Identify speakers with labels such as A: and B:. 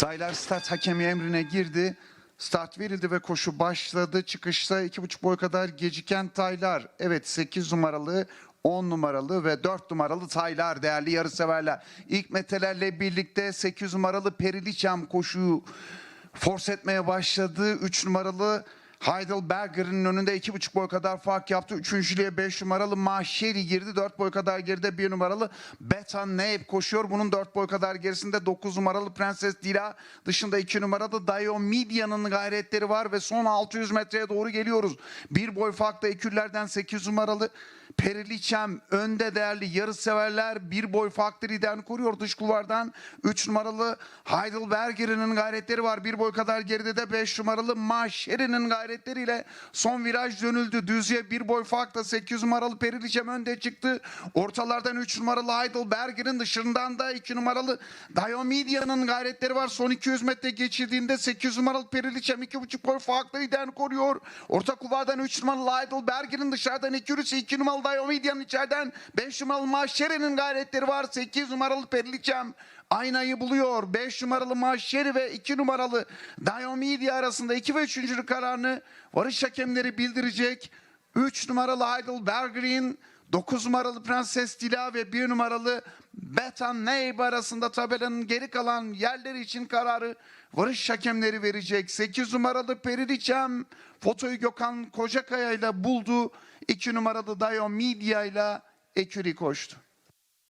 A: Daylar start hakemi emrine girdi. Start verildi ve koşu başladı. Çıkışta iki buçuk boy kadar geciken Taylar. Evet 8 numaralı 10 numaralı ve 4 numaralı Taylar değerli yarışseverler. İlk metelerle birlikte 8 numaralı Periliçem koşuyu force etmeye başladı. 3 numaralı Heidelberger'in önünde iki buçuk boy kadar fark yaptı. Üçüncülüğe 5 numaralı Mahşeri girdi. 4 boy kadar geride 1 numaralı Betan Neib koşuyor. Bunun 4 boy kadar gerisinde 9 numaralı Prenses Dila. Dışında 2 numaralı Diomidia'nın gayretleri var ve son 600 metreye doğru geliyoruz. Bir boy farkla ekürlerden 8 numaralı Periliçem önde değerli yarış severler bir boy farklı liderini koruyor dış kulvardan 3 numaralı Heidelberger'in gayretleri var bir boy kadar geride de 5 numaralı Maşeri'nin gayretleriyle son viraj dönüldü düzye bir boy farkla 8 numaralı Periliçem önde çıktı ortalardan 3 numaralı Heidelberger'in dışından da 2 numaralı Diomidia'nın gayretleri var son 200 metre geçirdiğinde 8 numaralı Periliçem 2,5 boy farklı liderini koruyor orta kulvardan 3 numaralı Heidelberger'in dışarıdan 2 yürüsü 2 numaralı Diomidia'nın içeriden 5 numaralı Maşeri'nin gayretleri var 8 numaralı Periliçem aynayı buluyor. 5 numaralı Mahşeri ve 2 numaralı Diomedia arasında 2 ve 3. kararını varış hakemleri bildirecek. 3 numaralı Heidelberger'in 9 numaralı Prenses Dila ve 1 numaralı Betan Neyb arasında tabelanın geri kalan yerleri için kararı varış hakemleri verecek. 8 numaralı Periliçem fotoyu Gökhan Kocakaya ile buldu. 2 numaralı Diomedia ile Eküri koştu.